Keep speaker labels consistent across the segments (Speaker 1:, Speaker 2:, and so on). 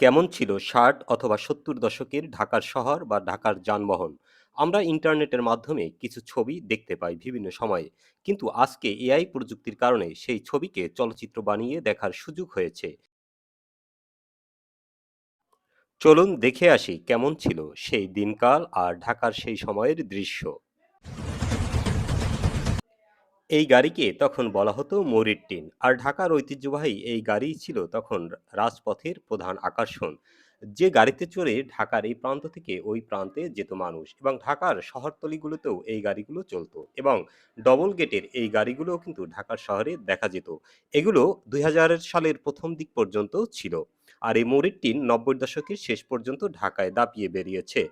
Speaker 1: কেমন ছিল ৬০ অথবা ৭০ দশকের ঢাকার শহর বা ঢাকার যানবাহন? আমরা ইন্টারনেটের মাধ্যমে কিছু ছবি দেখতে পাই বিভিন্ন সময়ে। কিন্তু আজকে এআই প্রযুক্তির কারণে সেই ছবিকে চলচ্চিত্র বানিয়ে দেখার সুযোগ হয়েছে। চলুন দেখে আসি কেমন ছিল সেই দিনকাল আর ঢাকার সেই সময়ের দৃশ্য। এই গাড়িকে তখন বলা হতো মরির টিন। আর ঢাকার ঐতিহ্যবাহী এই গাড়িই ছিল তখন রাজপথের প্রধান আকর্ষণ। যে গাড়িতে চড়ে ঢাকার এই প্রান্ত থেকে ওই প্রান্তে যেত মানুষ এবং ঢাকার শহরতলিগুলোতেও এই গাড়িগুলো চলতো এবং ডবল গেটের এই গাড়িগুলোও কিন্তু ঢাকার শহরে দেখা যেত। এগুলো ২০০০ সালের প্রথম দিক পর্যন্ত ছিল। আর এই মরির টিন ৯০ দশকের শেষ পর্যন্ত ঢাকায় দাপিয়ে বেরিয়েছে।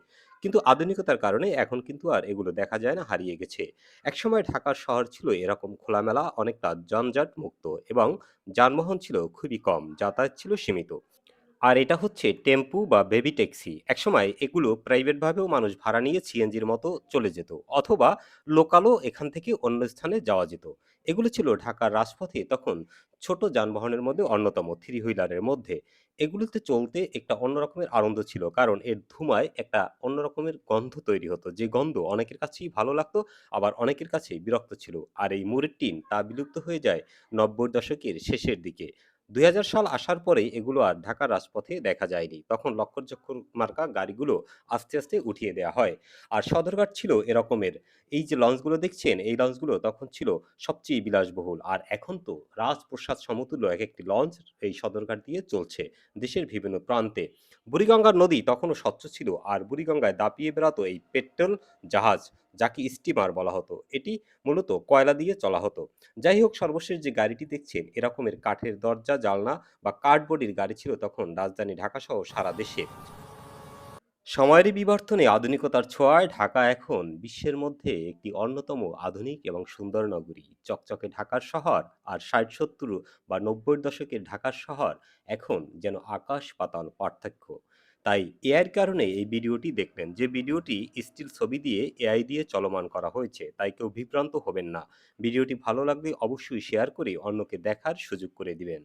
Speaker 1: কিন্তু আধুনিকতার কারণে এখন কিন্তু আর এগুলো দেখা যায় না, হারিয়ে গেছে। একসময় ঢাকার শহর ছিল এরকম খোলামেলা, অনেকটা জঞ্জাট মুক্ত এবং যানবাহন ছিল খুবই কম, যাতায়াত ছিল সীমিত। আর এটা হচ্ছে টেম্পু বা বেবি ট্যাক্সি। একসময় এগুলো প্রাইভেটভাবেও মানুষ ভাড়া নিয়ে সিএনজির মতো চলে যেত অথবা লোকালও এখান থেকে অন্য স্থানে যাওয়া যেত। এগুলো ছিল ঢাকার রাজপথে তখন ছোট যানবাহনের মধ্যে অন্যতম, থ্রি হুইলারের মধ্যে। এগুলোতে চলতে একটা অন্য রকমের আনন্দ ছিল। কারণ এর ধুমায় একটা অন্য রকমের গন্ধ তৈরি হতো। যে গন্ধ অনেকের কাছেই ভালো লাগতো, আবার অনেকের কাছেই বিরক্ত ছিল। আর এই মুড়ের টিন তা বিলুপ্ত হয়ে যায় ৯০ দশকের শেষের দিকে। ২০০০ সাল আসার পরেই এগুলো আর ঢাকার রাজপথে দেখা যায়নি। তখন লক্কর-জক্কর মার্কা গাড়িগুলো আস্তে, আস্তে উঠিয়ে দেওয়া হয়। আর সদরঘাট ছিল এরকমের। এই যে লঞ্চগুলো দেখছেন, এই লঞ্চগুলো তখন ছিল সবচেয়ে বিলাসবহুল। আর এখন তো রাজপ্রসাদ সমতুল্য এক একটি লঞ্চ এই সদরঘাট দিয়ে চলছে দেশের বিভিন্ন প্রান্তে। বুড়িগঙ্গার নদী তখনও স্বচ্ছ ছিল আর বুড়িগঙ্গায় দাপিয়ে বেড়াতো এই পেট্রোল জাহাজ, যাকে স্টিমার বলা হতো। এটি মূলত কয়লা দিয়ে চলা হতো। যাই হোক সর্বশেষ যে গাড়িটি দেখছেন এরকমের কাঠের দরজা, জানলা বা কাঠবডির গাড়ি ছিল তখন রাজধানী ঢাকাসহ সারা দেশে। সময়েরই বিবর্তনে আধুনিকতার ছোঁয়ায় ঢাকা এখন বিশ্বের মধ্যে একটি অন্যতম আধুনিক এবং সুন্দর নগরী। চকচকে ঢাকার শহর আর ৬০-৭০ বা ৯০ দশকের ঢাকার শহর এখন যেন আকাশ-পাতাল পার্থক্য। তাই এআইয়ের কারণে এই ভিডিওটি দেখবেন যে ভিডিওটি স্টিল ছবি দিয়ে এআই দিয়ে চলমান করা হয়েছে। তাই কেউ বিভ্রান্ত হবেন না। ভিডিওটি ভালো লাগলে অবশ্যই শেয়ার করে অন্যকে দেখার সুযোগ করে দিবেন।